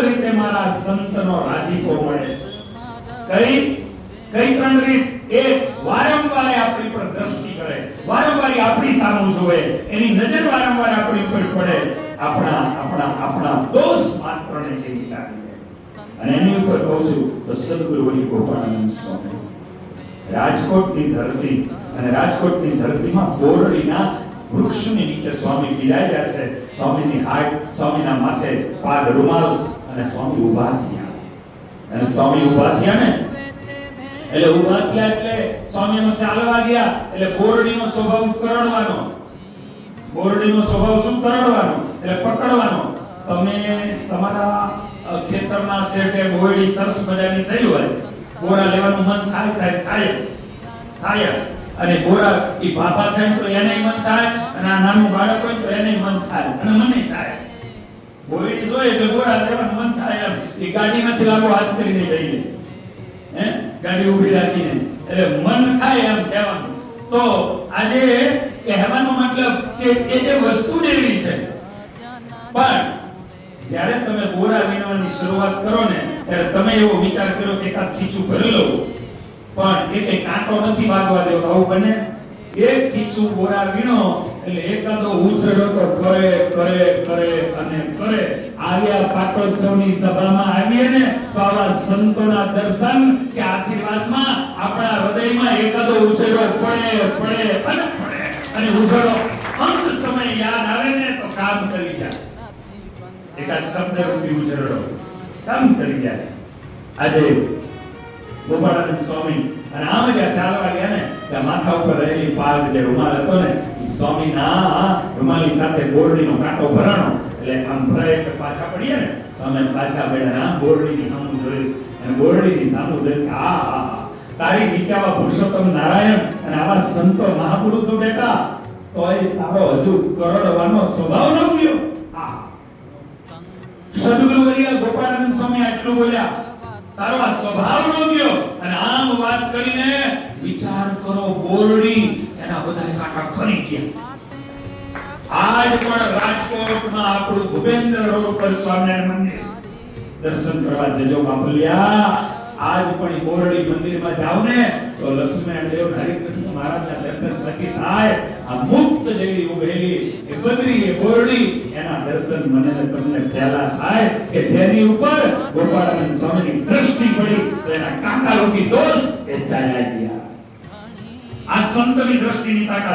રીતે મારા સંતનો રાજીપો મળે છે. કઈ? કઈ ત્રણ રીત એક વારંવાર આપણી પર દ્રષ્ટિ કરે. વારંવાર આપણી સામે જોવે એની નજર વારંવાર આપણી ઉપર પડે. આપણા આપણા આપણા દોષ માત્રને એ મિટાવી અને એની ઉપર કહું છું, તો સદગુરુ ગોપાળાનંદ સ્વામી. રાજકોટની ધરતી અને રાજકોટની ધરતીમાં બોરડીના વૃક્ષની નીચે સ્વામી બિરાજ્યા છે. સ્વામીની હાથ સ્વામીના માથે પાગ રૂમાલ અને સ્વામી ઊભા થયા અને સ્વામી ઊભા થયા ને? એટલે ઊભા થયા એટલે સ્વામીનો ચાલવા ગયા, એટલે કોરડીનો સ્વભાવ કરડવાનો. કોરડીનો સ્વભાવ શું? કરડવાનો. એટલે પકડવાનો. તમે તમારા ખેતરના શેઠે બોરડી સરસ મજાની થઈ હોય ગોળા લેવાનું મન થાય થાય થાય. થાય. અને બોરા એ ભાભા થાય તો એને મન થાય, અને આ નાનું બાળક હોય તો એને મન થાય, અને મને થાય. બોરડી જોઈએ તો બોરા લેવાનું મન થાય એમ. એ ગાડીમાંથી લાંબો હાથ કરીને જઈએ હે? ગાડી ઊભી રાખીને. એટલે મન થાય એમ કહેવાનું. તો આજે કહેવાનો મતલબ કે એ જે વસ્તુ જ છે. પણ જ્યારે તમે બોરા વીણવાની શરૂઆત કરો ને, ત્યારે તમે એવો વિચાર કર્યો કે એકાદ ખીચું ભરી લઉં. પણ એ કઈ કાંટો નથી વાગવા દેવો. આવું બને. એક ખીચું બોરા વીણો, એટલે એકાદો ઉછળો તો કરે કરે કરે અને કરે આવ્યા પાટોત્સવની સભામાં આવીએ ને તો આવા સંતોના દર્શન કે આશીર્વાદમાં આપણા હૃદયમાં એકાદો ઉછેરો પડે પડે, અને પડે. અને ઉછળો અંત સમય યાદ આવે ને તો કામ કરી જાય. એકાદ શબ્દ રૂપી ઉછળો કામ કરી જાય. આજે ગોપાળાનંદ સ્વામી. અને આમ જ્યાં ચાલવા ગયા ને ત્યાં માથા ઉપર રહેલી પાગ જે રૂમાલ હતો ને, એ સ્વામીના રૂમાલી સાથે બોરડીનો કાંટો ભરાણો. એટલે આમ ભરાય કે પાછા પડીએ ને સ્વામી પાછા પડ્યા ને બોરડીની સામું જોયું. અને બોરડીની સામું જોયું કે, આ. તારી નીચાવા પુરુષોત્તમ નારાયણ અને આવા સંતો મહાપુરુષો બેઠા. તો એ તારો હજુ કરડવાનો સ્વભાવ ન ગયો સદગુરુ ગોપાળાનંદ સ્વામી આટલું બોલ્યા. તારો આ સ્વભાવ નો ગયો અને આમ વાત કરીને વિચાર કરો બોરડી એના બધા કાંટા ખરી ગયા. આજ પણ રાજકોટમાં આપણું ભૂપેન્દ્ર રોડ પર સ્વામિનારાયણ મંદિર. દર્શન કરવા જજો બાપલિયા આજ પણ ઈ બોરડી મંદિરમાં જાવ ને તો લક્ષ્મીનારાયણ દેવ હરિકૃષ્ણ મહારાજના દર્શન પછી થાય. આ મુક્ત જેવી ઉભેલી, એ બદરી, એ બોરડી એના દર્શન મને તમને પહેલા થાય કે જેની ઉપર ગોપાળાનંદ સ્વામીની દ્રષ્ટિ પડી તો એના કાકા રૂપી દોષ એ ચાલ્યા ગયા. આ સંતની દ્રષ્ટિની તાકાત